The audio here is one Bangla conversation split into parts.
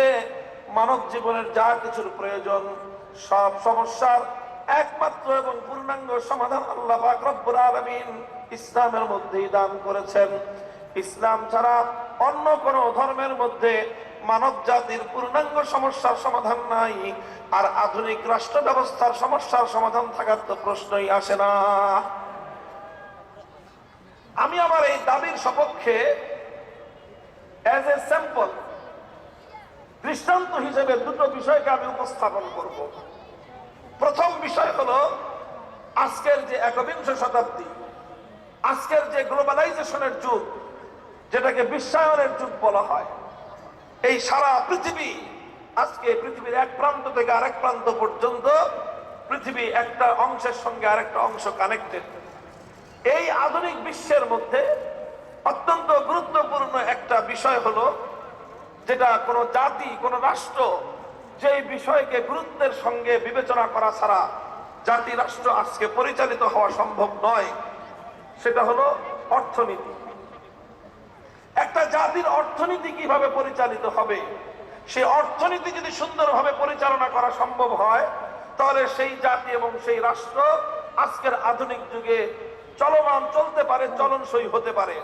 পৃথিবীতে মানব জীবনের যা কিছুর প্রয়োজন, সব সমস্যার একমাত্র এবং পূর্ণাঙ্গ সমাধান আল্লাহ পাক রব্বুল আলামিন ইসলামের মধ্যেই দান করেছেন। ইসলাম ছাড়া অন্য কোন ধর্মের মধ্যে মানব জাতির পূর্ণাঙ্গ সমস্যার সমাধান নাই, আর আধুনিক রাষ্ট্র ব্যবস্থার সমস্যার সমাধান থাকার তো প্রশ্নই আসে না। আমি আমার এই দাবির সপক্ষে অ্যাজ এ স্যাম্পল দৃষ্টান্ত হিসেবে দুটো বিষয়কে আমি উপস্থাপন করব। প্রথম বিষয় হলো, আজকের যে একবিংশ শতাব্দী, আজকের যে গ্লোবালাইজেশনের যুগ, যেটাকে বিশ্বায়নের যুগ বলা হয়, এই সারা পৃথিবী, আজকে পৃথিবীর এক প্রান্ত থেকে আরেক প্রান্ত পর্যন্ত পৃথিবী একটা অংশের সঙ্গে আরেকটা অংশ কানেক্টেড এই আধুনিক বিশ্বের মধ্যে অত্যন্ত গুরুত্বপূর্ণ একটা বিষয় হলো যেটা কোনো জাতি, কোনো রাষ্ট্র যেই বিষয়কে গুরুত্বের সঙ্গে বিবেচনা করা ছাড়া জাতি, রাষ্ট্র আজকে পরিচালিত হওয়া সম্ভব নয়, সেটা হলো অর্থনীতি। একটা জাতির অর্থনীতি কীভাবে পরিচালিত হবে? সেই অর্থনীতি যদি সুন্দরভাবে পরিচালনা করা সম্ভব হয়, তাহলে সেই জাতি এবং সেই রাষ্ট্র আজকের আধুনিক যুগে চলমান, চলতে পারে, চলনসই হতে পারে।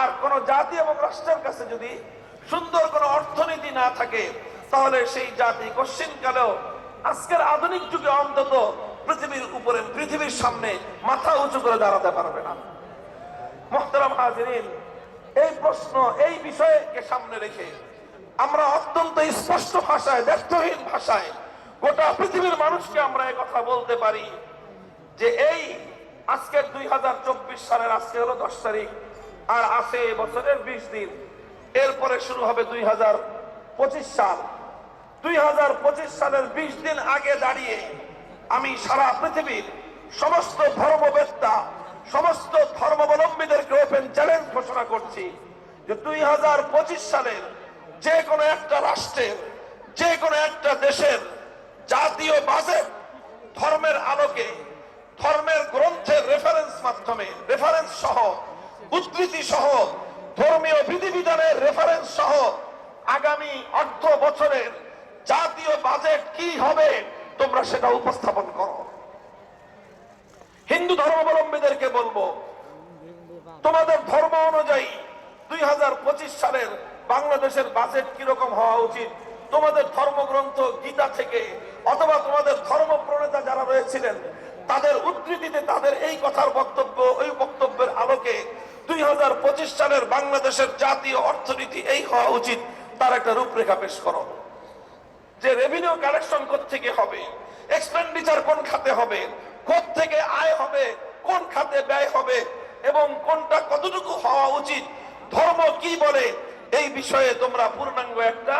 আর কোন জাতি এবং রাষ্ট্রের কাছে যদি সুন্দর কোনো অর্থনীতি না থাকে, তাহলে সেই জাতি কশ্চিনকালেও আজকের আধুনিক যুগে অন্তত পৃথিবীর উপরে, পৃথিবীর সামনে মাথা উঁচু করে দাঁড়াতে পারবে না। মোহতারাম হাজিরিন, এই প্রশ্ন, এই বিষয়কে সামনে রেখে আমরা অত্যন্ত স্পষ্ট ভাষায়, ব্যর্থহীন ভাষায় গোটা পৃথিবীর মানুষকে আমরা কথা বলতে পারি যে এই আজকের দুই হাজার চব্বিশ সালের, আজকে হলো দশ তারিখ, আর আছে বছরের বিশ দিন। এরপরে শুরু হবে দুই হাজার পঁচিশ সাল। দুই হাজার পঁচিশ সালের বিশ দিন আগে দাঁড়িয়ে আমি সারা পৃথিবীর সমস্ত ধর্মবেত্তা, সমস্ত ধর্মাবলম্বীদেরকে ওপেন চ্যালেঞ্জ ঘোষণা করছি যে দুই হাজার পঁচিশ সালের যে কোনো একটা রাষ্ট্রের, যে কোনো একটা দেশের জাতীয় বাজেট ধর্মের আলোকে, ধর্মের গ্রন্থের রেফারেন্স মাধ্যমে রেফারেন্স সহ, উদ্ধৃতি সহ ধর্মীয় বিধিবিধানের রেফারেন্স সহ আগামী অর্থ বছরের জাতীয় বাজেট কি হবে, তোমরা সেটা উপস্থাপন করো। হিন্দু ধর্মাবলম্বীদেরকে বলব, তোমাদের ধর্ম অনুযায়ী দুই হাজার পঁচিশ সালের বাংলাদেশের বাজেট কীরকম হওয়া উচিত? তোমাদের ধর্মগ্রন্থ, গীতা থেকে, অথবা তোমাদের ধর্ম প্রণেতা যারা রয়েছিলেন, তাদের উদ্ধৃতিতে তাদের এই কথার বক্তব্য, ওই বক্তব্যের আলোকে দুই হাজার পঁচিশ সালের বাংলাদেশের জাতীয় অর্থনীতি এই হওয়া উচিত, তার একটা রূপরেখা পেশ করো। যে রেভিনিউ কালেকশন থেকে হবে এক্সপেন্ডিচার কোন খাতে হবে থেকে আয় হবে, কোন খাতে ব্যয় হবে, এবং কোনটা কতটুকু হওয়া উচিত, ধর্ম কি বলে, এই বিষয়ে তোমরা পূর্ণাঙ্গ একটা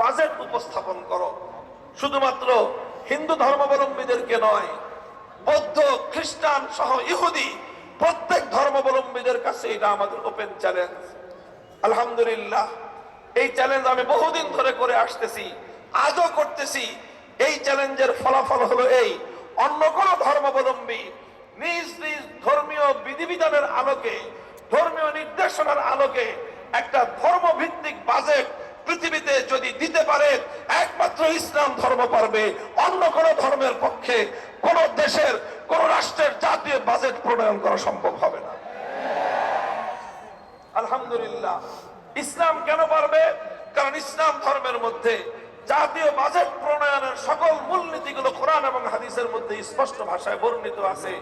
বাজেট উপস্থাপন করো। শুধুমাত্র হিন্দু ধর্মাবলম্বীদেরকে নয়, বৌদ্ধ, খ্রিস্টান সহ ইহুদি প্রত্যেক ধর্মাবলম্বীদের কাছে এটা আমাদের ওপেন চ্যালেঞ্জ আলহামদুলিল্লাহ, এই চ্যালেঞ্জ আমি বহুদিন ধরে করে আসতেছি, আজও করতেছি। এই চ্যালেঞ্জের ফলাফল হলো এই। অন্য কোন ধর্মাবলম্বী নিজ নিজ ধর্মীয় বিধিবিধানের আলোকে, ধর্মীয় নির্দেশনার আলোকে একটা ধর্মভিত্তিক বাজেট পৃথিবীতে যদি দিতে পারে, একমাত্র ইসলাম ধর্ম পারবে। অন্য কোন ধর্মের পক্ষে কোন দেশের, কোন রাষ্ট্রের জাতীয় বাজেট প্রণয়ন করা সম্ভব হবে না। আলহামদুলিল্লাহ। ইসলাম কেন পারবে? কারণ ইসলাম ধর্মের মধ্যে জাতীয় বাজেট প্রণয়নের সকল মূলনীতিগুলো কোরআন এবং হাদিসের মধ্যে স্পষ্ট ভাষায় বর্ণিত আছে।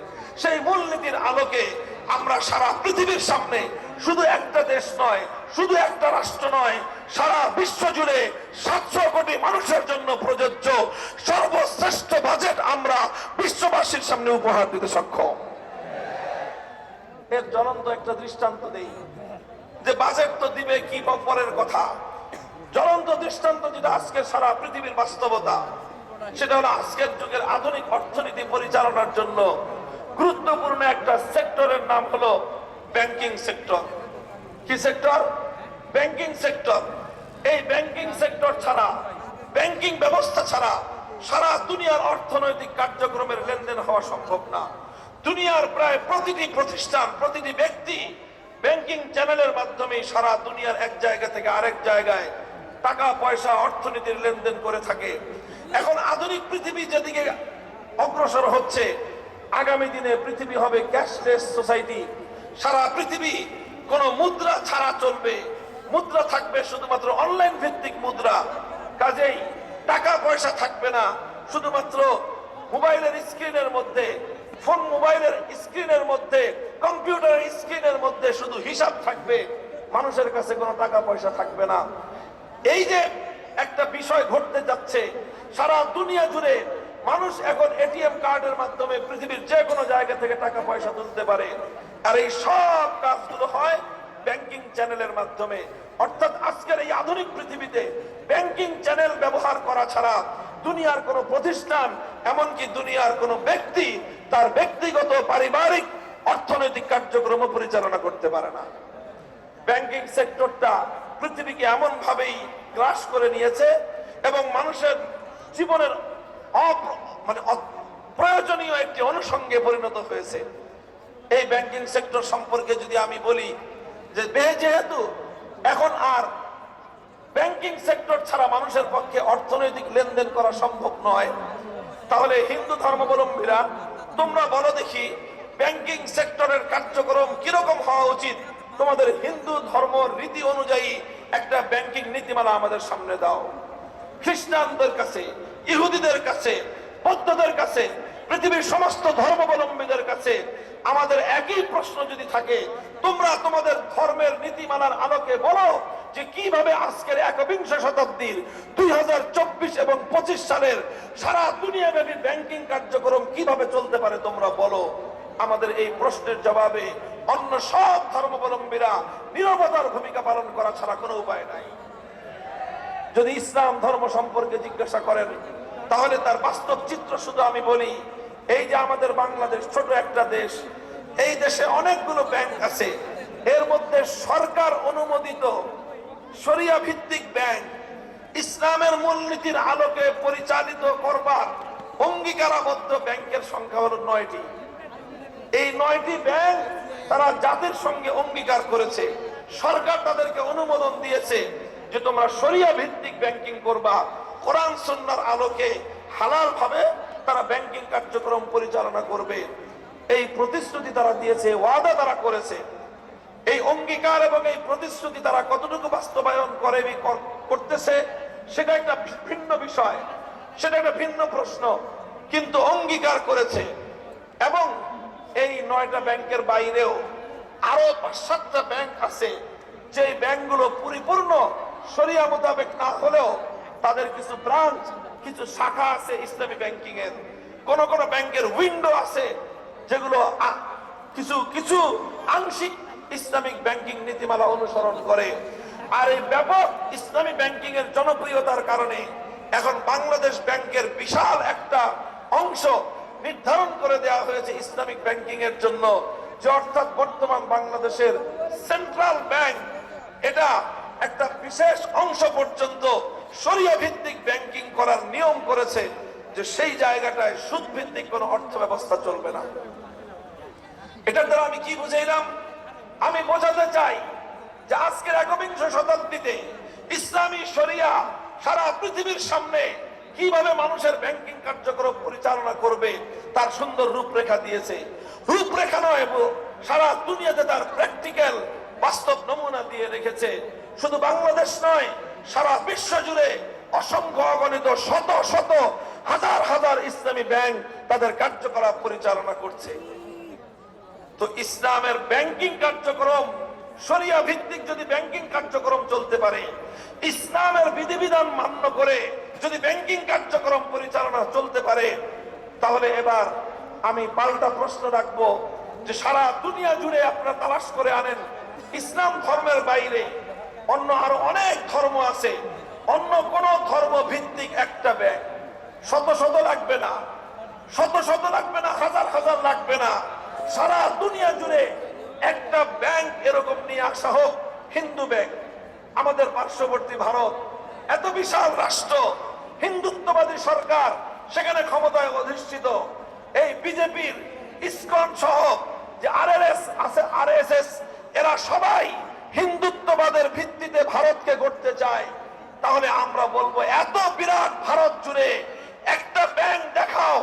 সেই মূলনীতির আলোকে আমরা সারা পৃথিবীর সামনে শুধু একটা দেশ নয় শুধু একটা রাষ্ট্র নয়, সারা বিশ্ব জুড়ে সাতশো কোটি মানুষের জন্য প্রযোজ্য, সর্বশ্রেষ্ঠ বাজেট আমরা বিশ্ববাসীর সামনে উপহার দিতে সক্ষম। এর জ্বলন্ত একটা দৃষ্টান্ত দেই, যে বাজেট তো দিবে কি পরের কথা। জ্বলন্ত দৃষ্টান্ত যেটা আজকে সারা পৃথিবীর বাস্তবতা, সেটা হলো আজকের যুগের আধুনিক অর্থনীতি পরিচালনার জন্য গুরুত্বপূর্ণ একটা সেক্টরের নাম হলো ব্যাংকিং সেক্টর কি সেক্টর ব্যাংকিং সেক্টর। এই ব্যাংকিং সেক্টর ছাড়া, ব্যাংকিং ব্যবস্থা ছাড়া সারা দুনিয়ার অর্থনৈতিক কার্যক্রমের লেনদেন হওয়া সম্ভব না। দুনিয়ার প্রায় প্রতিটি প্রতিষ্ঠান, প্রতিটি ব্যক্তি ব্যাংকিং চ্যানেলের মাধ্যমে সারা দুনিয়ার এক জায়গা থেকে আরেক জায়গায় টাকা, পয়সা, অর্থনীতির লেনদেন করে থাকে। এখন আধুনিক পৃথিবী যেদিকে অগ্রসর হচ্ছে, আগামী দিনে পৃথিবী হবে ক্যাশলেস সোসাইটি। সারা পৃথিবী কোনো মুদ্রা ছাড়া চলবে। মুদ্রা থাকবে শুধুমাত্র অনলাইন ভিত্তিক মুদ্রা। কাজেই টাকা পয়সা থাকবে না, শুধুমাত্র মোবাইলের স্ক্রিনের মধ্যে, ফোন মোবাইলের স্ক্রিনের মধ্যে, কম্পিউটারের স্ক্রিনের মধ্যে শুধু হিসাব থাকবে, মানুষের কাছে কোনো টাকা পয়সা থাকবে না। এই যে একটা বিষয় ঘটতে যাচ্ছে, সারা দুনিয়া জুড়ে মানুষ এখন এটিএম কার্ডের মাধ্যমে পৃথিবীর যে কোনো জায়গা থেকে টাকা পয়সা তুলতে পারে। আর এই সব কাজগুলো হয় ব্যাংকিং চ্যানেলের মাধ্যমে। অর্থাৎ আজকের এই আধুনিক পৃথিবীতে ব্যাংকিং চ্যানেল ব্যবহার করা ছাড়া দুনিয়ার কোনো প্রতিষ্ঠান, এমনকি দুনিয়ার কোনো ব্যক্তি তার ব্যক্তিগত পারিবারিক অর্থনৈতিক কার্যক্রম পরিচালনা করতে পারে না। ব্যাংকিং সেক্টরটা পৃথিবীকে এমন ভাবেই গ্রাস করে নিয়েছে এবং মানুষের জীবনের মানে প্রয়োজনীয় একটি অনুষঙ্গে পরিণত হয়েছে। এই ব্যাংকিং সেক্টর সম্পর্কে যদি আমি বলি যে যেহেতু এখন আর ব্যাংকিং সেক্টর ছাড়া মানুষের পক্ষে অর্থনৈতিক লেনদেন করা সম্ভব নয়, তাহলে হিন্দু ধর্মাবলম্বীরা তোমরা বলো দেখি ব্যাংকিং সেক্টরের কার্যক্রম কীরকম হওয়া উচিত? তোমাদের হিন্দু ধর্ম রীতি অনুযায়ী একটা ব্যাংকিং নীতিমালা আমাদের সামনে দাও। খ্রিস্টানদের কাছে, ইহুদিদের কাছে, বৌদ্ধদের কাছে, পৃথিবীর সমস্ত ধর্মাবলম্বীদের কাছে আমাদের একই প্রশ্ন যদি থাকে, তোমরা তোমাদের ধর্মের নীতিমালার আলোকে বলো যে কীভাবে আজকের একবিংশ শতাব্দীর দুই হাজার চব্বিশ এবং পঁচিশ সালের সারা দুনিয়াব্যাপী ব্যাংকিং কার্যক্রম কীভাবে চলতে পারে তোমরা বলো। আমাদের এই প্রশ্নের জবাবে অন্য সব ধর্মাবলম্বীরা নিরবতার ভূমিকা পালন করা ছাড়া কোনো উপায় নাই। যদি ইসলাম ধর্ম সম্পর্কে জিজ্ঞাসা করেন, তাহলে তার বাস্তব চিত্র শুধু আমি বলি এই যে আমাদের বাংলাদেশ, ছোট একটা দেশ, এই দেশে অনেকগুলো ব্যাংক আছে। এর মধ্যে সরকার অনুমোদিত শরিয়া ভিত্তিক ব্যাংক ইসলামের মূলনীতির আলোকে পরিচালিত করবার অঙ্গীকারাবদ্ধ ব্যাংকের সংখ্যা হল নয়টি। এই নয়টি ব্যাংক তারা জাতির সঙ্গে অঙ্গীকার করেছে। সরকার তাদেরকে অনুমোদন দিয়েছে যে তোমরা শরিয়া ভিত্তিক ব্যাংকিং করবা। কোরআন সন্ন্যার আলোকে হালাল ভাবে তারা ব্যাংকিং কার্যক্রম পরিচালনা করবে। এই প্রতিশ্রুতি তারা দিয়েছে, ওয়াদা তারা করেছে। এই অঙ্গীকার এবং এই প্রতিশ্রুতি তারা কতটুকু বাস্তবায়ন করে করতেছে, সেটা একটা ভিন্ন বিষয়, সেটা একটা ভিন্ন প্রশ্ন, কিন্তু অঙ্গীকার করেছে। এবং এই নয়টা ব্যাংকের বাইরেও আরও পাঁচ সাতটা ব্যাংক আছে যে ব্যাংকগুলো পরিপূর্ণ সরিয়া মোতাবেক না হলেও তাদের কিছু ব্রাঞ্চ কিছু শাখা আছে ইসলামী ব্যাংকিং এর। কোন কোন ব্যাংকের উইন্ডো আছে যেগুলো কিছু কিছু আংশিক ইসলামিক ব্যাংকিং নীতিমালা অনুসরণ করে। আর এই ব্যাপক ইসলামী ব্যাংকিং এর জনপ্রিয়তার কারণে এখন বাংলাদেশ ব্যাংকের বিশাল একটা অংশ নির্ধারণ করে দেওয়া হয়েছে ইসলামিক ব্যাংকিং এর জন্য। যে অর্থাৎ বর্তমান বাংলাদেশের সেন্ট্রাল ব্যাংক এটা একটা বিশেষ অংশ পর্যন্ত সরিয়া ভিত্তিক ব্যাংকিং করার নিয়ম করেছে যে সেই জায়গাটায় সুদ ভিত্তিক কোনো অর্থ ব্যবস্থা চলবে না। এটার দ্বারা আমি কি বুঝাইলাম? আমি বোঝাতে চাই যে আজকের একবিংশ শতাব্দীতে ইসলামী শরিয়া সারা পৃথিবীর সামনে কীভাবে মানুষের ব্যাংকিং কার্যক্রম পরিচালনা করবে তার সুন্দর রূপরেখা দিয়েছে। রূপরেখা নয়, সারা দুনিয়াতে তার প্র্যাকটিক্যাল বাস্তব নমুনা দিয়ে রেখেছে। শুধু বাংলাদেশ নয়, সারা বিশ্ব জুড়ে অসংখ্য অগণিত শত শত হাজার হাজার ইসলামী ব্যাংক তাদের কার্যকলাপ পরিচালনা করছে। তো ইসলামের ব্যাংকিং কার্যক্রম, শরিয়া ভিত্তিক যদি ব্যাংকিং কার্যক্রম চলতে পারে, ইসলামের বিধিবিধান মান্য করে যদি ব্যাংকিং কার্যক্রম পরিচালনা চলতে পারে, তাহলে এবার আমি পাল্টা প্রশ্ন রাখব যে সারা দুনিয়া জুড়ে আপনারা তালাশ করে আনেন, ইসলাম ধর্মের বাইরে অন্য আরও অনেক ধর্ম আছে। অন্য কোন ধর্ম ভিত্তিক একটা ব্যাংক শত শত লাগবে না। শত শত লাগবে না, হাজার হাজার লাগবে না। সারা দুনিয়া জুড়ে একটা ব্যাংক এরকম নিয়ে আসা হোক, হিন্দু ব্যাংক। আমাদের পার্শ্ববর্তী ভারত, এত বিশাল রাষ্ট্র, হিন্দুত্ববাদী সরকার, সেখানে ক্ষমতায় অধিষ্ঠিত। এই বিজেপির ইসকন সহ যে আরএলএস আছে, আরএসএস, এরা সবাই হিন্দুত্ববাদের ভিত্তিতে ভারতকে গড়তে চায় তাহলে আমরা বলব এত বিরাট ভারত জুড়ে একটা ব্যাংক দেখাও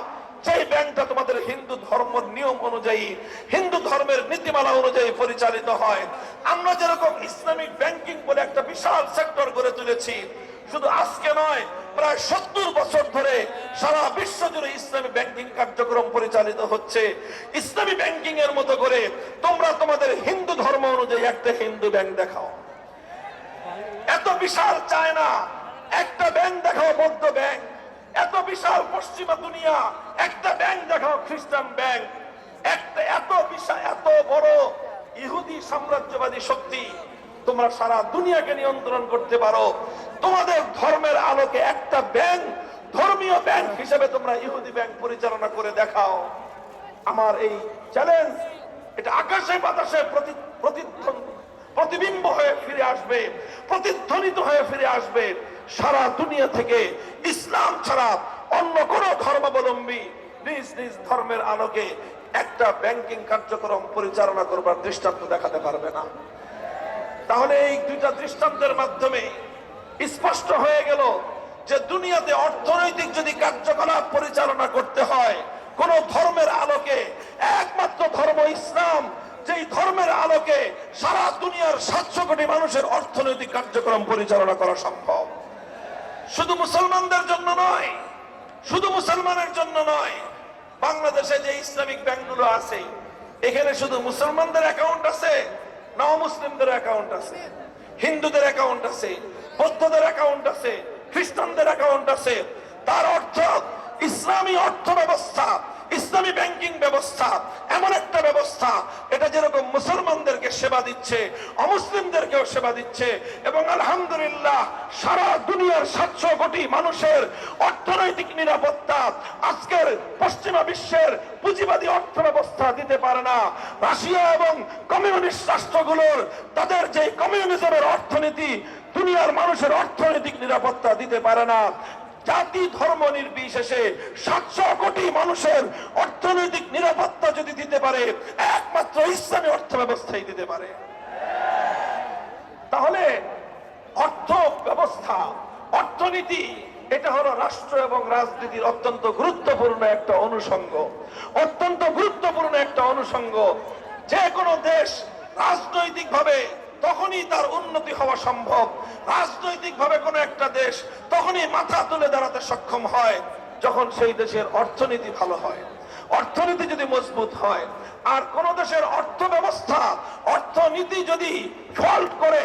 সেই ব্যাংকটা তোমাদের হিন্দু ধর্ম নিয়ম অনুযায়ী, হিন্দু ধর্মের নীতিমালা অনুযায়ী পরিচালিত হয়। আমরা যেরকম ইসলামিক ব্যাংকিং বলে একটা বিশাল সেক্টর গড়ে তুলেছি, শুধু আজকে নয় প্রায় সত্তর বছর ধরে সারা বিশ্ব জুড়ে ইসলামী ব্যাংকিং কার্যক্রম পরিচালিত হচ্ছে। ইসলামী ব্যাংকিং এর মতো করে তোমরা তোমাদের হিন্দু ধর্ম অনুযায়ী একটা হিন্দু ব্যাংক দেখাও। এত বিশাল চায়না, একটা ব্যাংক দেখাও বৌদ্ধ ব্যাংক। এত বিশাল পশ্চিমা দুনিয়া, একটা ব্যাংক দেখাও খ্রিস্টান ব্যাংক। একটা এত বিশাল, এত বড় ইহুদি সাম্রাজ্যবাদী শক্তি তোমরা সারা দুনিয়াকে নিয়ন্ত্রণ করতে পারো। তোমাদের ধর্মের আলোকে একটা ব্যাংক, ধর্মীয় ব্যাংক হিসেবে তোমরা ইহুদি ব্যাংক পরিচালনা করে দেখাও। আমার এই চ্যালেঞ্জ এটা আকাশে বাতাসে প্রতিবিম্ব হয়ে ফিরে আসবে, প্রতিধ্বনিত হয়ে ফিরে আসবে। সারা দুনিয়া থেকে ইসলাম ছাড়া অন্য কোন ধর্মাবলম্বী নিজ নিজ ধর্মের আলোকে একটা ব্যাংকিং কার্যক্রম পরিচালনা করবার দৃষ্টান্ত দেখাতে পারবে না। তাহলে এই দুইটা দৃষ্টান্তের মাধ্যমে স্পষ্ট হয়ে গেল যে দুনিয়াতে অর্থনৈতিক যদি কার্যকলাপ পরিচালনা করতে হয়, কোন ধর্মের আলোকে, একমাত্র ধর্ম ইসলাম, যেই ধর্মের আলোকে সারা দুনিয়ার সাতশো কোটি মানুষের অর্থনৈতিক কার্যক্রম পরিচালনা করা সম্ভব। শুধু মুসলমানদের জন্য নয়, শুধু মুসলমানের জন্য নয়, বাংলাদেশে যে ইসলামিক ব্যাংকগুলো আছে, এখানে শুধু মুসলমানদের অ্যাকাউন্ট আছে না মুসলিমদের অ্যাকাউন্ট আছে, হিন্দুদের অ্যাকাউন্ট আছে বৌদ্ধদের অ্যাকাউন্ট আছে খ্রিস্টানদের অ্যাকাউন্ট আছে। তার অর্থ ইসলামী অর্থ ব্যবস্থা ইসলামী ব্যাংকিং ব্যবস্থা, এমন একটা ব্যবস্থা, এটা যেরকম মুসলমানদেরকে সেবা দিচ্ছে, অমুসলিমদেরকেও সেবা দিচ্ছে, এবং আলহামদুলিল্লাহ সারা দুনিয়ার সাতশো কোটি মানুষের অর্থনৈতিক নিরাপত্তা আজকের পশ্চিমা বিশ্বের পুঁজিবাদী অর্থ ব্যবস্থা দিতে পারে না। রাশিয়া এবং কমিউনিস্ট রাষ্ট্রগুলোর, তাদের যে কমিউনিজমের অর্থনীতি, দুনিয়ার মানুষের অর্থনৈতিক নিরাপত্তা দিতে পারে না। জাতি ধর্ম নির্বিশেষে সাতশো কোটি মানুষের অর্থনৈতিক নিরাপত্তা যদি দিতে পারে, একমাত্র ইসলামী অর্থ ব্যবস্থাই দিতে পারে। তাহলে অর্থ ব্যবস্থা অর্থনীতি, এটা হলো রাষ্ট্র এবং রাজনীতির অত্যন্ত গুরুত্বপূর্ণ একটা অনুষঙ্গ। অত্যন্ত গুরুত্বপূর্ণ একটা অনুষঙ্গ। যে কোনো দেশ রাজনৈতিক ভাবে তখনই তার উন্নতি হওয়া সম্ভব। রাজনৈতিক ভাবে কোনো একটা দেশ তখনই মাথা তুলে দাঁড়াতে সক্ষম হয়, যখন সেই দেশের অর্থনীতি ভালো হয়। অর্থনীতি যদি মজবুত হয়, আর কোন দেশের অর্থ ব্যবস্থা অর্থনীতি যদি ফল্ট করে,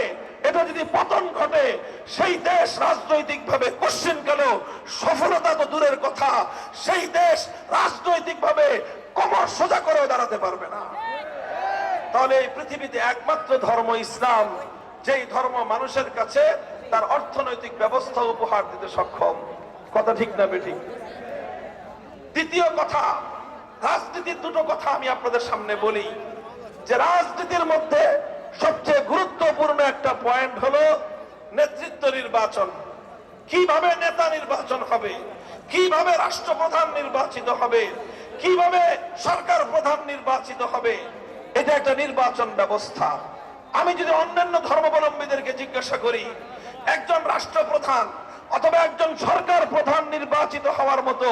এটা যদি পতন ঘটে, সেই দেশ রাজনৈতিক ভাবে কোশ্চিন গেল সফলতা তো দূরের কথা। সেই দেশ রাজনৈতিক ভাবে কমর সোজা করে দাঁড়াতে পারবে না। তাহলে এই পৃথিবীতে একমাত্র ধর্ম ইসলাম। যেই ধর্ম মানুষের কাছে তার অর্থনৈতিক ব্যবস্থা উপহার দিতে সক্ষম। কথা ঠিক না বেঠিক? দ্বিতীয় কথা, রাজনীতির দুটো কথা আমি আপনাদের সামনে বলি। যে রাজনীতির মধ্যে সবচেয়ে গুরুত্বপূর্ণ একটা পয়েন্ট হলো নেতৃত্ব নির্বাচন। কীভাবে নেতা নির্বাচন হবে? কীভাবে রাষ্ট্রপ্রধান নির্বাচিত হবে? কীভাবে সরকার প্রধান নির্বাচিত হবে? এটা একটা নির্বাচন ব্যবস্থা। আমি যদি অন্যান্য ধর্মাবলম্বীদেরকে জিজ্ঞাসা করি, একজন রাষ্ট্রপ্রধান অথবা একজন সরকার প্রধান নির্বাচিত হওয়ার মতো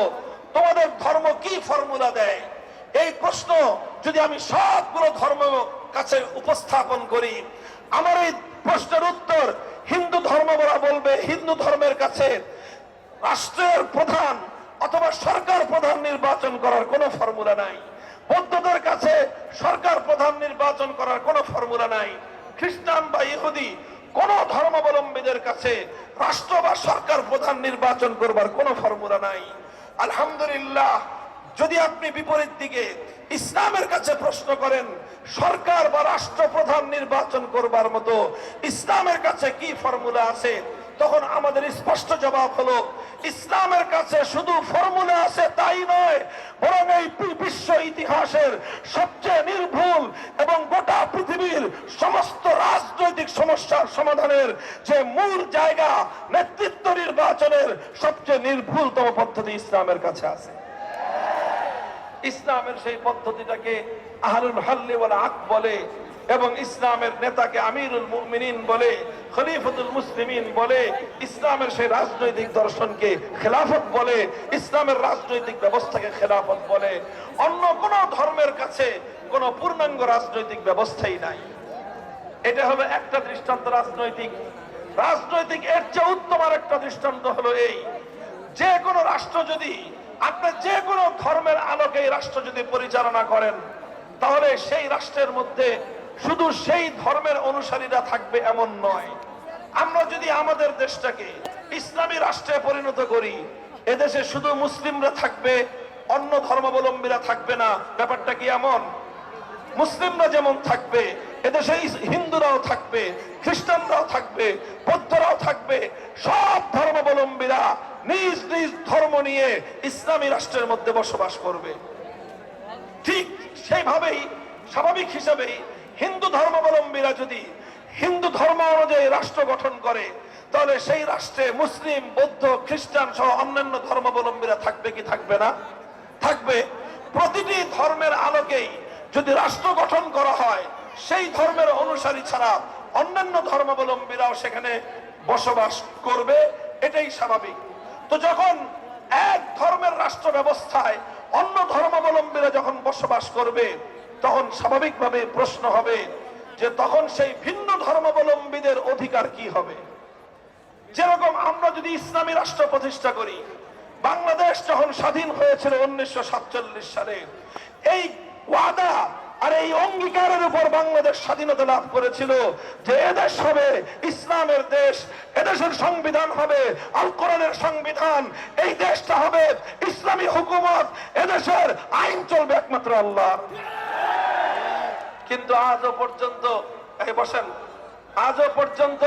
তোমাদের ধর্ম কি ফর্মুলা দেয়? এই প্রশ্ন যদি আমি সবগুলো ধর্ম কাছে উপস্থাপন করি, আমার এই প্রশ্নের উত্তর হিন্দু ধর্মবরা বলবে, হিন্দু ধর্মের কাছে রাষ্ট্রের প্রধান অথবা সরকার প্রধান নির্বাচন করার কোনো ফর্মুলা নাই। বৌদ্ধদের কাছে সরকার প্রধান নির্বাচন করার কোনো ফর্মুলা নাই। খ্রিস্টান বা ইহুদি, কোন ধর্মাবলম্বীদের কাছে রাষ্ট্র বা সরকার প্রধান নির্বাচন করবার কোনো ফর্মুলা নাই। আলহামদুলিল্লাহ, যদি আপনি বিপরীত দিকে ইসলামের কাছে প্রশ্ন করেন, সরকার বা রাষ্ট্রপ্রধান নির্বাচন করবার মতো ইসলামের কাছে কি ফর্মুলা আছে তখন আমাদের স্পষ্ট জবাব হলো, ইসলামের কাছে শুধু ফর্মুলা আছে তাই নয়, বরং এই বিশ্ব ইতিহাসের সবচেয়ে নির্ভুল এবং গোটা পৃথিবীর সমস্ত রাজনৈতিক সমস্যার সমাধানের যে মূল জায়গা নেতৃত্ব নির্বাচনের সবচেয়ে নির্ভুলতম পদ্ধতি ইসলামের কাছে আছে। ইসলামের সেই পদ্ধতিটাকে আহলুল হাল্লে ওয়াল আক বলে এবং ইসলামের নেতাকে আমিরুল মুমিনিন বলে, খলিফতুল মুসলিমিন বলে, ইসলামের সেই রাজনৈতিক দর্শনকে খেলাফত বলে, ইসলামের রাজনৈতিক ব্যবস্থাকে খেলাফত বলে। অন্য কোন ধর্মের কাছে কোন পূর্ণাঙ্গ রাজনৈতিক ব্যবস্থাই নাই। এটা হলো একটা দৃষ্টান্ত রাজনৈতিক। রাজনৈতিক এর চেয়ে উত্তম আর একটা দৃষ্টান্ত হলো এই, যে কোনো রাষ্ট্র যদি আপনার যে কোনো ধর্মের আলোকে রাষ্ট্র যদি পরিচালনা করেন, তাহলে সেই রাষ্ট্রের মধ্যে শুধু সেই ধর্মের অনুসারীরা থাকবে এমন নয়। আমরা যদি আমাদের দেশটাকে ইসলামী রাষ্ট্রে পরিণত করি, এদেশে শুধু মুসলিমরা থাকবে, অন্য ধর্মাবলম্বীরা থাকবে না। ব্যাপারটা কি এমন? মুসলিমরা যেমন থাকবে, এদেশে হিন্দুরাও থাকবে, খ্রিস্টানরাও থাকবে, বৌদ্ধরাও থাকবে, সব ধর্মাবলম্বীরা নিজ নিজ ধর্ম নিয়ে ইসলামী রাষ্ট্রের মধ্যে বসবাস করবে। ঠিক সেইভাবেই, স্বাভাবিক হিসাবেই হিন্দু ধর্মাবলম্বীরা যদি হিন্দু ধর্ম অনুযায়ী রাষ্ট্র গঠন করে, তাহলে সেই রাষ্ট্রে মুসলিম, বৌদ্ধ, খ্রিস্টান সহ অন্যান্য ধর্মাবলম্বীরা থাকবে কি থাকবে না? থাকবে। প্রতিটি ধর্মের আলোকেই যদি রাষ্ট্র গঠন করা হয়, সেই ধর্মের অনুসারী ছাড়া অন্যান্য ধর্মাবলম্বীরাও সেখানে বসবাস করবে, এটাই স্বাভাবিক। তো যখন এক ধর্মের রাষ্ট্র ব্যবস্থায় অন্য ধর্মাবলম্বীরা যখন বসবাস করবে তখন স্বাভাবিকভাবে প্রশ্ন হবে যে তখন সেই ভিন্ন ধর্মাবলম্বীদের অধিকার কি হবে? যেরকম আমরা যদি ইসলামী রাষ্ট্র প্রতিষ্ঠা করি, বাংলাদেশ যখন স্বাধীন হয়েছিল উনিশশো সাতচল্লিশ সালে, এই ওয়াদা আর এই অঙ্গীকারের উপর বাংলাদেশ স্বাধীনতা লাভ করেছিল যে এদেশ হবে ইসলামের দেশ এদেশের সংবিধান হবে, আল কোরআনের সংবিধান, এই দেশটা হবে ইসলামী হুকুমত এদেশের আইন চলবে একমাত্র আল্লাহ কিন্তু আজও পর্যন্ত বসেন, আজও পর্যন্ত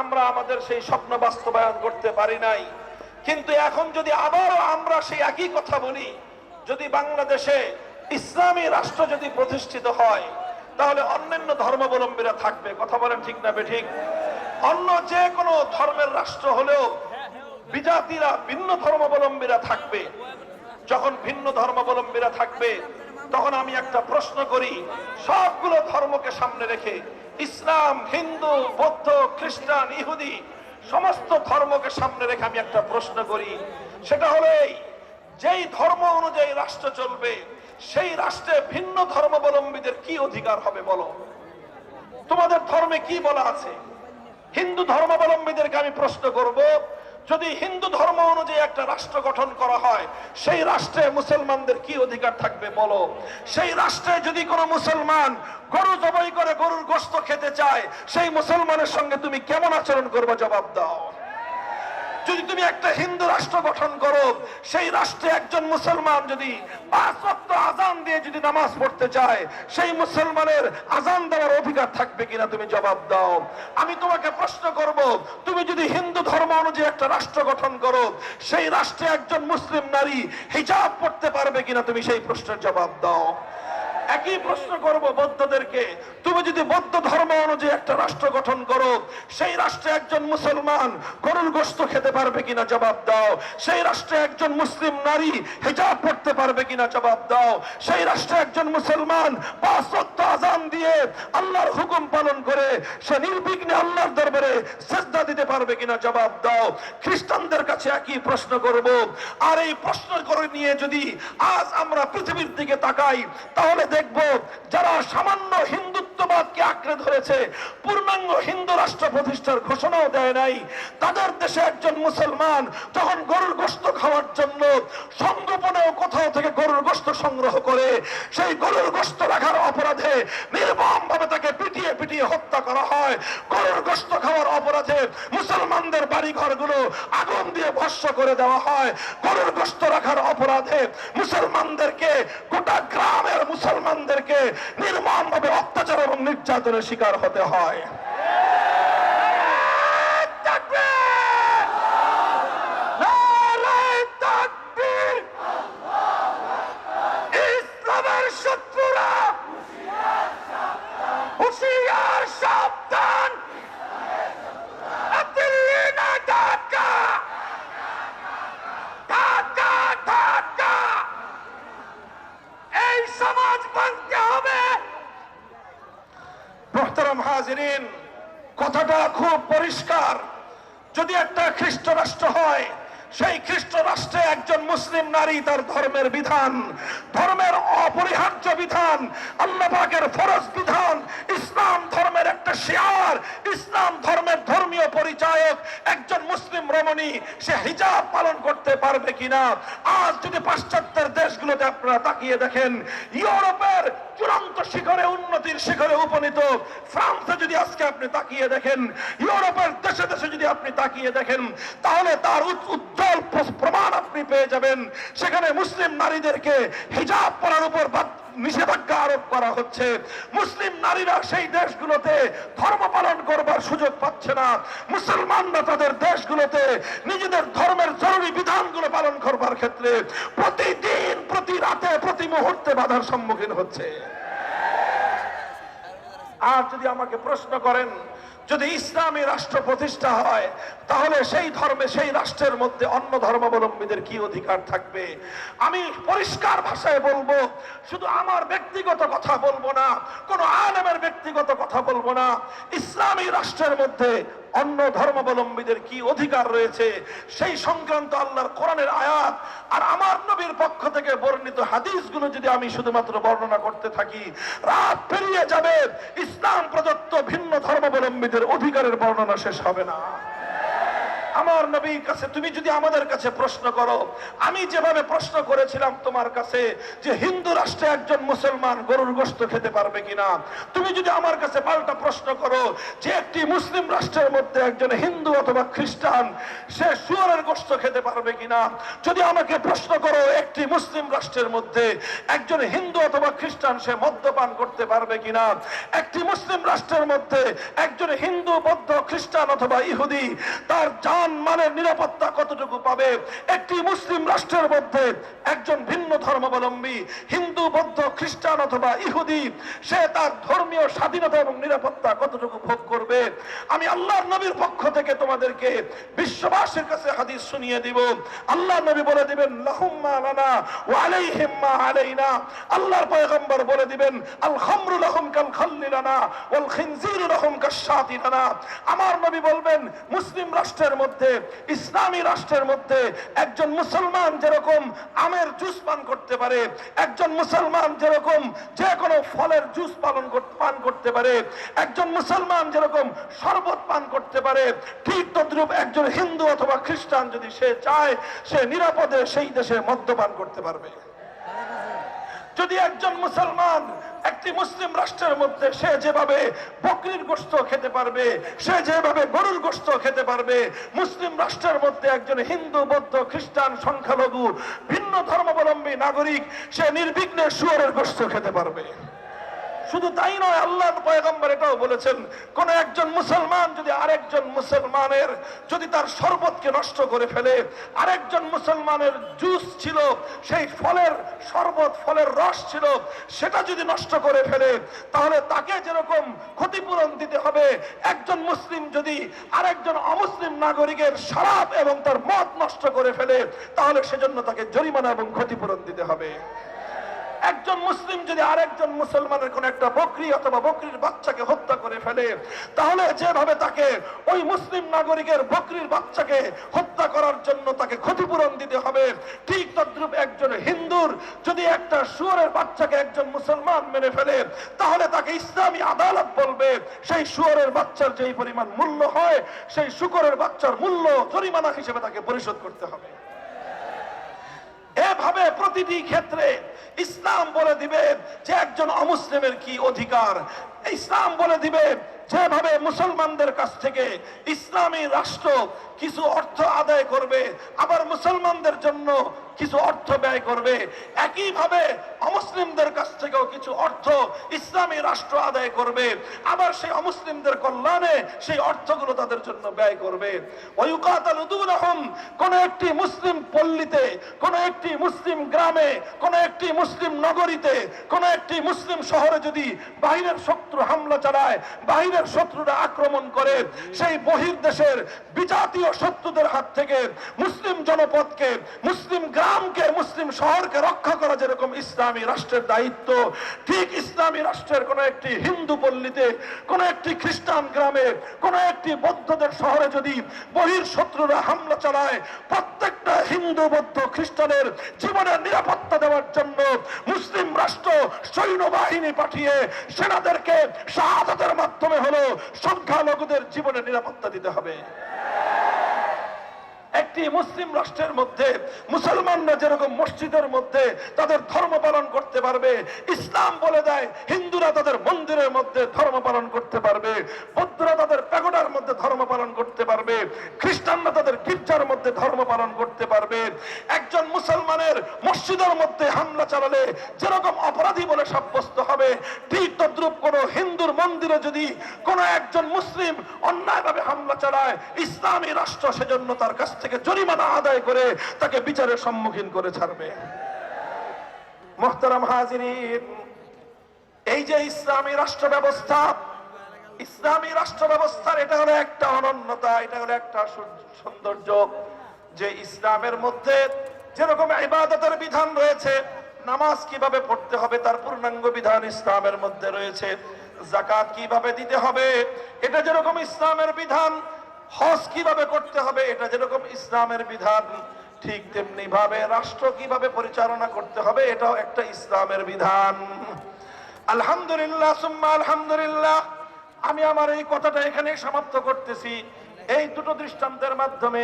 আমরা আমাদের সেই স্বপ্ন বাস্তবায়ন করতে পারি নাই। কিন্তু এখন যদি আবারও আমরা সেই একই কথা বলি, যদি বাংলাদেশে ইসলামী রাষ্ট্র যদি প্রতিষ্ঠিত হয়, তাহলে অন্যান্য ধর্মাবলম্বীরা থাকবে। কথা বলেন ঠিক না ঠিক? অন্য যে কোনো ধর্মের রাষ্ট্র হলেও বিজাতিরা ভিন্ন ধর্মাবলম্বীরা থাকবে। যখন ভিন্ন ধর্মাবলম্বীরা থাকবে তখন আমি একটা প্রশ্ন করি, সবগুলো ধর্মকে সামনে রেখে, ইসলাম, হিন্দু, বৌদ্ধ, খ্রিস্টান, ইহুদি, সমস্ত ধর্মকে সামনে রেখে আমি একটা প্রশ্ন করি। সেটা হলো এই, যেই ধর্ম অনুযায়ী রাষ্ট্র চলবে, সেই রাষ্ট্রে ভিন্ন ধর্মাবলম্বীদের কি অধিকার হবে বলো? তোমাদের ধর্মে কি বলা আছে? হিন্দু ধর্মাবলম্বীদেরকে আমি প্রশ্ন করব যদি হিন্দু ধর্ম অনুযায়ী একটা রাষ্ট্র গঠন করা হয়, সেই রাষ্ট্রে মুসলমানদের কি অধিকার থাকবে বলো? সেই রাষ্ট্রে যদি কোনো মুসলমান গরু জবাই করে গরুর গোস্ত খেতে চায়, সেই মুসলমানের সঙ্গে তুমি কেমন আচরণ করবে? জবাব দাও। যদি তুমি একটা হিন্দু রাষ্ট্র গঠন করো, সেই রাষ্ট্রে একজন মুসলমান যদি পাঁচ ওয়াক্ত আজান দিয়ে যদি নামাজ পড়তে চায়, সেই মুসলমানের আজান দেওয়ার অধিকার থাকবে কিনা তুমি জবাব দাও। আমি তোমাকে প্রশ্ন করব, তুমি যদি হিন্দু ধর্ম অনুযায়ী একটা রাষ্ট্র গঠন করো, সেই রাষ্ট্রে একজন মুসলিম নারী হিজাব পড়তে পারবে কিনা তুমি সেই প্রশ্নের জবাব দাও। একই প্রশ্ন করব বৌদ্ধদেরকে। তুমি যদি বৌদ্ধ ধর্ম অনুযায়ী একটা রাষ্ট্র গঠন করো, সেই রাষ্ট্রে একজন মুসলমান গরুর গোস্ত খেতে পারবে কিনা জবাব দাও। সেই রাষ্ট্রে একজন মুসলিম নারী হিজাব পড়তে পারবে কিনা জবাব দাও। সেই রাষ্ট্রে একজন মুসলমান পাঁচ ওয়াক্ত আজান দিয়ে আল্লাহর হুকুম পালন করে, সে নির্বিঘ্নে আল্লাহর দরবারে শ্রদ্ধা দিতে পারবে কিনা জবাব দাও। খ্রিস্টানদের কাছে একই প্রশ্ন করব। আর এই প্রশ্ন করে নিয়ে যদি আজ আমরা পৃথিবীর দিকে তাকাই, তাহলে দেখব যারা সামান্য হিন্দুত্ববাদকে আঁকড়ে ধরেছে, পূর্ণাঙ্গ হিন্দু রাষ্ট্র প্রতিষ্ঠার ঘোষণাও দেয় নাই। তাদের দেশে একজন মুসলমান যখন গরুর গোস্ত খাওয়ার জন্য সংগোপনেও কোথাও থেকে গরুর গোস্ত সংগ্রহ করে, সেই গরুর গোস্ত রাখার অপরাধে নির্মম ভাবে তাকে পিটিয়ে পিটিয়ে হত্যা করা হয়। গরুর গোস্ত খাওয়ার অপরাধে মুসলমানদের বাড়ি ঘরগুলো আগুন দিয়ে ভস্য করে দেওয়া হয়। গরুর গোস্ত রাখার অপরাধে মুসলমানদেরকে গোটা গ্রামের মুসলমানদেরকে নির্মম ভাবে অত্যাচার এবং নির্যাতনের শিকার হতে হয়। ইসলামের শত্রুরা হুশিয়ার হাজিরিন, কথাটা খুব পরিষ্কার। যদি একটা খ্রিস্ট রাষ্ট্র হয়, সেই খ্রিস্ট রাষ্ট্রে একজন মুসলিম নারী তার ধর্মের বিধান, ধর্মের অপরিহার্য বিধান, আল্লাহ পাকের ফরজ বিধান, ইসলাম ধর্মের একটা শেয়ার, ইসলাম ধর্মের ধর্মীয় পরিচায়ক, একজন মুসলিম রমণী, সে হিজাব পালন করতে পারবে কিনা? আজ যদি পাশ্চাত্যের দেশগুলোতে আপনারা তাকিয়ে দেখেন, ইউরোপের চূড়ান্ত শিখরে, উন্নতির শিখরে উপনীত, ফ্রান্সে যদি আজকে আপনি তাকিয়ে দেখেন, ইউরোপের দেশে দেশে যদি আপনি তাকিয়ে দেখেন, তাহলে তার উজ্জ্বল প্রমাণ আপনি পেয়ে যাবেন। সেখানে মুসলিম নারীদেরকে হিজাব পরার উপর বাধ্য- নিষেধাজ্ঞা আরোপ করা হচ্ছে। মুসলিম নারীরা সেই দেশগুলোতে ধর্ম পালন করবার সুযোগ পাচ্ছে না। মুসলমানরা তাদের দেশগুলোতে নিজেদের ধর্মের জরুরি বিধানগুলো পালন করবার ক্ষেত্রে প্রতিদিন, প্রতি রাতে, প্রতি মুহূর্তে বাধার সম্মুখীন হচ্ছে। আর যদি আমাকে প্রশ্ন করেন যদি ইসলামী রাষ্ট্র প্রতিষ্ঠা হয়, তাহলে সেই ধর্মে, সেই রাষ্ট্রের মধ্যে অন্য ধর্মাবলম্বীদের কি অধিকার থাকবে? আমি পরিষ্কার ভাষায় বলব, শুধু আমার ব্যক্তিগত কথা বলব না, কোনো আলেমের ব্যক্তিগত কথা বলব না। ইসলামী রাষ্ট্রের মধ্যে অন্য ধর্মাবলম্বীদের কি অধিকার রয়েছে? সেই সংক্রান্ত আল্লাহর কোরআনের আয়াত আর আমার নবীর পক্ষ থেকে বর্ণিত হাদিসগুলো যদি আমি শুধুমাত্র বর্ণনা করতে থাকি, রাত পেরিয়ে যাবে, ইসলাম প্রদত্ত ভিন্ন ধর্মাবলম্বীদের অধিকারের বর্ণনা শেষ হবে না। আমার নবীর কাছে, তুমি যদি আমাদের কাছে প্রশ্ন করো, আমি যেভাবে প্রশ্ন করেছিলাম তোমার কাছে যে হিন্দু রাষ্ট্রে একজন মুসলমান গরুর গোস্ত খেতে পারবে কিনা, তুমি যদি আমার কাছে পাল্টা প্রশ্ন করো যে একটি মুসলিম রাষ্ট্রের মধ্যে একজন হিন্দু অথবা খ্রিস্টান, সে শুয়ারের গোস্ত খেতে পারবে কিনা? যদি আমাকে প্রশ্ন করো একটি মুসলিম রাষ্ট্রের মধ্যে একজন হিন্দু অথবা খ্রিস্টান সে মদ্যপান করতে পারবে কিনা? একটি মুসলিম রাষ্ট্রের মধ্যে একজন হিন্দু, বৌদ্ধ, খ্রিস্টান অথবা ইহুদি, তার জান মানের নিরাপত্তা কতটুকু পাবে? একটি মুসলিম রাষ্ট্রের মধ্যে একজন ভিন্ন ধর্মাবলম্বী, হিন্দু, বৌদ্ধ, খ্রিস্টান অথবা ইহুদি, সে তার ধর্মীয় স্বাধীনতা এবং নিরাপত্তা কতটুকু ভোগ করবে? আমি আল্লাহর নবীর পক্ষ থেকে তোমাদেরকে বিশ্ববাসীর কাছে হাদিস শুনিয়ে দিব। আল্লাহ নবী বলে দিবেন, লাহুম্মা লানা ওয়া আলাইহিম মা আলাইনা। আল্লাহর পয়গম্বর বলে দিবেন আল খামরু লাহুম কাল খাল্লি লানা ওয়াল খিনজিরু লাহুম কাশাতি লানা। আমার নবী বলবেন, মুসলিম রাষ্ট্রের মধ্যে ইসলামী রাষ্ট্রের মধ্যে একজন মুসলমান যেরকম আমের জুস পান করতে পারে, একজন মুসলমান যেরকম যে কোনো ফলের জুস পালন পান করতে পারে, একজন মুসলমান যেরকম শরবত পান করতে পারে, ঠিক তদ্রুপ একজন হিন্দু অথবা খ্রিস্টান যদি সে চায়, সে নিরাপদে সেই দেশে মদ্যপান করতে পারবে। যদি একজন মুসলমান একটি মুসলিম রাষ্ট্রের মধ্যে সে যেভাবে বকরির গোস্ত খেতে পারবে, সে যেভাবে গরুর গোস্ত খেতে পারবে, মুসলিম রাষ্ট্রের মধ্যে একজন হিন্দু, বৌদ্ধ, খ্রিস্টান, সংখ্যালঘু, ভিন্ন ধর্মাবলম্বী নাগরিক, সে নির্বিঘ্নে শুয়ারের গোস্ত খেতে পারবে। শুধু তাই নয় আল্লাহ পয়গম্বর এটাও বলেছেন, কোন একজন মুসলমান যদি আরেকজন মুসলমানের, যদি তার শরবতকে নষ্ট করে ফেলে, আরেকজন মুসলমানের জুস ছিল, সেই ফলের শরবত, ফলের রস ছিল, সেটা যদি নষ্ট করে ফেলে, তাহলে তাকে যেরকম ক্ষতিপূরণ দিতে হবে, একজন মুসলিম যদি আরেকজন অমুসলিম নাগরিকের শরাব এবং তার মত নষ্ট করে ফেলে, তাহলে সেজন্য তাকে জরিমানা এবং ক্ষতিপূরণ দিতে হবে। একজন মুসলিম যদি আরেকজন মুসলমানের কোন একটা বকরি অথবা বকরির বাচ্চাকে হত্যা করে ফেলে, তাহলে যেভাবে তাকে ওই মুসলিম নাগরিকের বকরির বাচ্চাকে হত্যা করার জন্য তাকে ক্ষতিপূরণ দিতে হবে, ঠিক তদ্রুপ একজন হিন্দুর যদি একটা শুয়ারের বাচ্চাকে একজন মুসলমান মেরে ফেলে, তাহলে তাকে ইসলামী আদালত বলবে, সেই শুয়ারের বাচ্চার যেই পরিমাণ মূল্য হয়, সেই শুকরের বাচ্চার মূল্য জরিমানা হিসেবে তাকে পরিশোধ করতে হবে। এভাবে প্রতিটি ক্ষেত্রে ইসলাম বলে দিবে যে একজন অমুসলিমের কি অধিকার। ইসলাম বলে দিবে যেভাবে মুসলমানদের কাছ থেকে ইসলামী রাষ্ট্র কিছু অর্থ আদায় করবে। আবার মুসলমানদের জন্য কিছু অর্থ ব্যয় করবে। একইভাবে অমুসলিমদের কাছ থেকেও কিছু অর্থ ইসলামী রাষ্ট্র আদায় করবে। আবার সেই অমুসলিমদের কল্যাণে সেই অর্থগুলো তাদের জন্য ব্যয় করবে। কোন একটি মুসলিম পল্লীতে, কোন একটি মুসলিম গ্রামে, কোন একটি মুসলিম নগরীতে, কোন একটি মুসলিম শহরে যদি বাহিরের শত্রু হামলা চালায়, বাহিরের শত্রুরা আক্রমণ করে, সেই বহির দেশের বিজাতীয় শত্রুদের হাত থেকে মুসলিম জনপদকে, মুসলিম গ্রামকে, মুসলিম শহরকে রক্ষা করা যেরকম ইসলামী রাষ্ট্রের দায়িত্ব, ঠিক ইসলামী রাষ্ট্রের কোন একটি হিন্দু পল্লীতে, কোন একটি খ্রিস্টান গ্রামে, কোন একটি বৌদ্ধদের শহরে যদি বহির শত্রুরা হামলা চালায়, প্রত্যেকটা হিন্দু, বৌদ্ধ, খ্রিস্টানের জীবনের নিরাপত্তা দেওয়ার জন্য মুসলিম রাষ্ট্র সৈন্যবাহিনী পাঠিয়ে সেনাদেরকে শাহাদাতের মাধ্যমে হলো সংখ্যালঘুদের জীবনের নিরাপত্তা দিতে হবে। একটি মুসলিম রাষ্ট্রের মধ্যে, মুসলমানরা যেরকম মসজিদের মধ্যে তাদের ধর্ম পালন করতে পারবে, ইসলাম বলে দেয়, হিন্দুরা তাদের মন্দিরের মধ্যে ধর্ম পালন করতে পারবে, বৌদ্ধরা তাদের প্যাগোডার মধ্যে ধর্ম পালন করতে পারবে, খ্রিস্টানরা তাদের গির্জার মধ্যে ধর্ম পালন করতে পারবে। একজন মুসলমানের মসজিদের মধ্যে হামলা চালালে যেরকম অপরাধী বলে সাব্যস্ত হবে, ঠিক তদ্রুপ কোন হিন্দুর মন্দিরে যদি কোন একজন মুসলিম অন্যায়ভাবে হামলা চালায়, ইসলামী রাষ্ট্র সেজন্য তার কাছ থেকে জরিমানা আদায় করে তাকে বিচারের সম্মুখীন করে ছাড়বে। মোহতারাম হাজিরিন, এই যে ইসলামী রাষ্ট্র ব্যবস্থা ইসলামী রাষ্ট্র ব্যবস্থার এটা হলো একটা অনন্যতা, এটা হলো একটা সৌন্দর্য যে ইসলামের মধ্যে যেরকম ইবাদতের বিধান রয়েছে, নামাজ কীভাবে পড়তে হবে তার পূর্ণাঙ্গ বিধান ইসলামের মধ্যে রয়েছে জাকাত কীভাবে দিতে হবে, এটা যেরকম ইসলামের বিধান হজ কীভাবে করতে হবে, এটা যেরকম ইসলামের বিধান, ঠিক তেমনি ভাবে রাষ্ট্র কীভাবে পরিচালনা করতে হবে, এটাও একটা ইসলামের বিধান। আলহামদুলিল্লাহ, সুম্মা আলহামদুলিল্লাহ, আমি আমার এই কথাটা এখানে সমাপ্ত করতেছি। এই দুটো দৃষ্টান্তের মাধ্যমে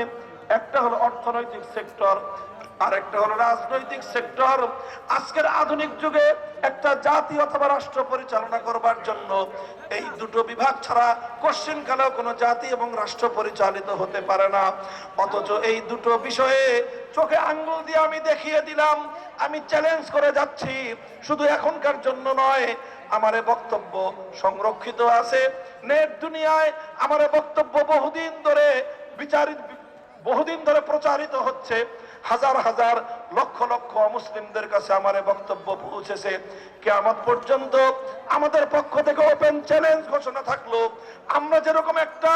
একটা হলো অর্থনৈতিক সেক্টর আর একটা হলো রাজনৈতিক সেক্টর। আজকের আধুনিক যুগে একটা জাতি অথবা রাষ্ট্র পরিচালনা করবার জন্য এই দুটো বিভাগ ছাড়া কোশ্চিন কালেও কোনো জাতি এবং রাষ্ট্র পরিচালিত হতে পারে না। অথচ এই দুটো বিষয়ে চোখে আঙ্গুল দিয়ে আমি দেখিয়ে দিলাম। আমি চ্যালেঞ্জ করে যাচ্ছি। শুধু এখনকার জন্য নয়, আমার বক্তব্য সংরক্ষিত আছে। নেট দুনিয়ায় আমার বক্তব্য বহুদিন ধরে বিচারিত, বহুদিন ধরে প্রচারিত হচ্ছে। হাজার হাজার লক্ষ লক্ষ মুসলিমদের কাছে আমার বক্তব্য পৌঁছেছে। কেমন পর্যন্ত আমাদের পক্ষ থেকে ওপেন চ্যালেঞ্জ ঘোষণা থাকল, আমরা যেরকম একটা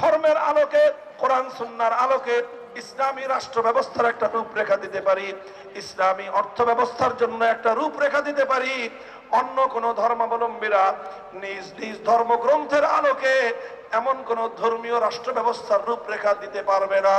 ধর্মের আলোকে, কোরআন, সুন্নার আলোকে ইসলামী রাষ্ট্র ব্যবস্থার একটা রূপরেখা দিতে পারি, ইসলামী অর্থ ব্যবস্থার জন্য একটা রূপরেখা দিতে পারি, অন্য কোন ধর্মাবলম্বীরা নিজ নিজ ধর্মগ্রন্থের আলোকে এমন কোন ধর্মীয় রাষ্ট্র ব্যবস্থার রূপরেখা দিতে পারবে না।